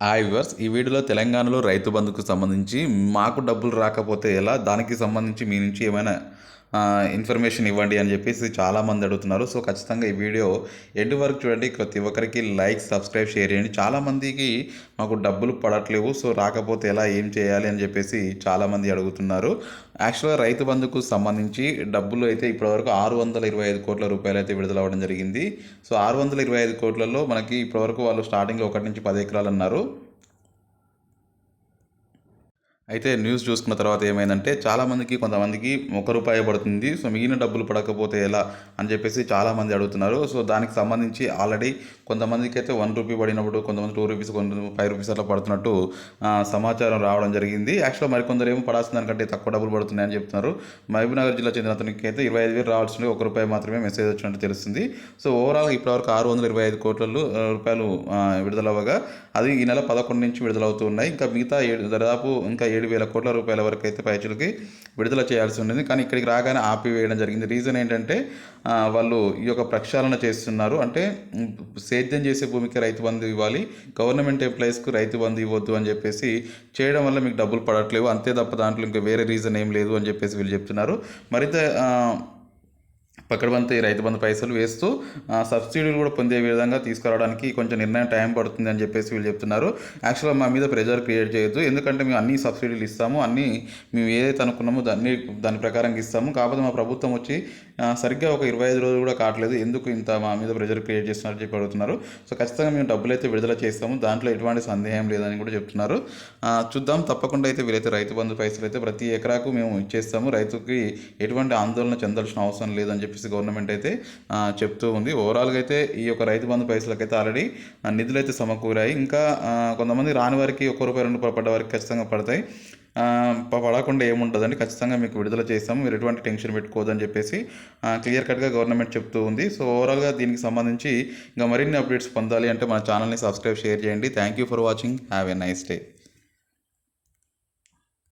Hi viewers ఈ వీడియోలో తెలంగాణలో రైతు బంధుకు సంబంధించి మాకు డబ్బులు రాకపోతే ఎలా? దానికి సంబంధించి మీ నుంచి ఏమైనా ఇన్ఫర్మేషన్ ఇవ్వండి అని చెప్పేసి చాలామంది అడుగుతున్నారు. సో ఖచ్చితంగా ఈ వీడియో ఎండ్ వరకు చూడండి. ప్రతి ఒక్కరికి లైక్ సబ్స్క్రైబ్ షేర్ చేయండి. చాలామందికి మాకు డబ్బులు పడట్లేవు. సో రాకపోతే ఎలా ఏం చేయాలి అని చెప్పేసి చాలామంది అడుగుతున్నారు. యాక్చువల్గా రైతు బంధుకు సంబంధించి డబ్బులు అయితే ఇప్పటివరకు ఆరు వందల ఇరవై ఐదు కోట్ల రూపాయలు అయితే విడుదల అవ్వడం జరిగింది. సో ఆరు వందల ఇరవై ఐదు కోట్లలో మనకి ఇప్పటివరకు వాళ్ళు స్టార్టింగ్లో ఒకటి నుంచి పది ఎకరాలు అన్నారు. అయితే న్యూస్ చూసుకున్న తర్వాత ఏమైందంటే చాలామందికి కొంతమందికి ఒక రూపాయి పడుతుంది. సో మిగిలిన డబ్బులు పడకపోతే ఎలా అని చెప్పేసి చాలామంది అడుగుతున్నారు. సో దానికి సంబంధించి ఆల్రెడీ కొంతమందికి అయితే వన్ రూపీ పడినప్పుడు కొంతమంది టూ రూపీస్ కొంత ఫైవ్ రూపీస్ అట్లా పడుతున్నట్టు సమాచారం రావడం జరిగింది. యాక్చువల్గా మరికొందరు ఏమో పడాల్సిన దానికంటే తక్కువ డబ్బులు పడుతున్నాయని చెప్తున్నారు. మహబూబ్నగర్ జిల్లా చెందిన అతనికి అయితే ఇరవై ఐదు వేలు రావాల్సింది. ఒక రూపాయి మాత్రమే మెసేజ్ వచ్చినట్టు తెలుస్తుంది. సో ఓవరాల్ ఇప్పటివరకు ఆరు వందల ఇరవై ఐదు కోట్లలో రూపాయలు విడుదలవ్వగా అది ఈ నెల పదకొండు నుంచి విడుదలవుతూ ఉన్నాయి. ఇంకా మిగతా ఏడు దాదాపు ఇంకా ఏడు ఏడు వేల కోట్ల రూపాయల వరకు అయితే పైచులకి విడుదల చేయాల్సి ఉండేది. కానీ ఇక్కడికి రాగానే ఆపివేయడం జరిగింది. రీజన్ ఏంటంటే వాళ్ళు ఈ యొక్క ప్రక్షాళన చేస్తున్నారు. అంటే సేద్యం చేసే భూమికి రైతు బంధు ఇవ్వాలి. గవర్నమెంట్ ఎంప్లాయీస్కి రైతు బంధు ఇవ్వద్దు అని చెప్పేసి చేయడం వల్ల మీకు డబ్బులు పడట్లేవు. అంతే తప్ప దాంట్లో ఇంకా వేరే రీజన్ ఏం లేదు అని చెప్పేసి వీళ్ళు చెప్తున్నారు. మరింత ఆ, పక్కడబంతి రైతు బంధు పైసలు వేస్తూ ఆ, సబ్సిడీలు కూడా పొందే విధంగా తీసుకురావడానికి కొంచెం నిర్ణయం టైం పడుతుంది అని చెప్పేసి వీళ్ళు చెప్తున్నారు. యాక్చువల్గా మా మీద ప్రెజర్ క్రియేట్ చేయొద్దు. ఎందుకంటే మేము అన్ని సబ్సిడీలు ఇస్తాము అన్ని మేము ఏదైతే అనుకున్నామో దాన్ని దాని ప్రకారం ఇస్తాము. కాకపోతే మా ప్రభుత్వం వచ్చి సరిగ్గా ఒక ఇరవై ఐదు రోజులు కూడా కావట్లేదు. ఎందుకు ఇంత మా మీద ప్రెజర్ క్రియేట్ చేస్తున్నారు చెప్పి అడుగుతున్నారు. సో ఖచ్చితంగా మేము డబ్బులు అయితే విడుదల చేస్తాము. దాంట్లో ఎటువంటి సందేహం లేదని కూడా చెప్తున్నారు. చూద్దాం. తప్పకుండా అయితే వీలైతే రైతు బంధు పైసలు అయితే ప్రతి ఎకరాకు మేము ఇచ్చేస్తాము. రైతుకి ఎటువంటి ఆందోళన చెందాల్సిన అవసరం లేదని చెప్పి చెప్పేసి గవర్నమెంట్ అయితే చెప్తూ ఉంది. ఓవరాల్గా అయితే ఈ యొక్క రైతు బంధు పైసలకైతే ఆల్రెడీ నిధులు అయితే సమకూరాయి. ఇంకా కొంతమంది రాని వారికి ఒక్క రూపాయి రెండు రూపాయలు పడ్డ వారికి ఖచ్చితంగా పడతాయి. పడకుండా ఏముంటుందండి? ఖచ్చితంగా మీకు విడుదల చేస్తాము. మీరు ఎటువంటి టెన్షన్ పెట్టుకోవద్దని చెప్పేసి క్లియర్ కట్గా గవర్నమెంట్ చెప్తూ ఉంది. సో ఓవరాల్గా దీనికి సంబంధించి ఇంకా మరిన్ని అప్డేట్స్ పొందాలి అంటే మన ఛానల్ని సబ్స్క్రైబ్ షేర్ చేయండి. Thank you for watching have a nice day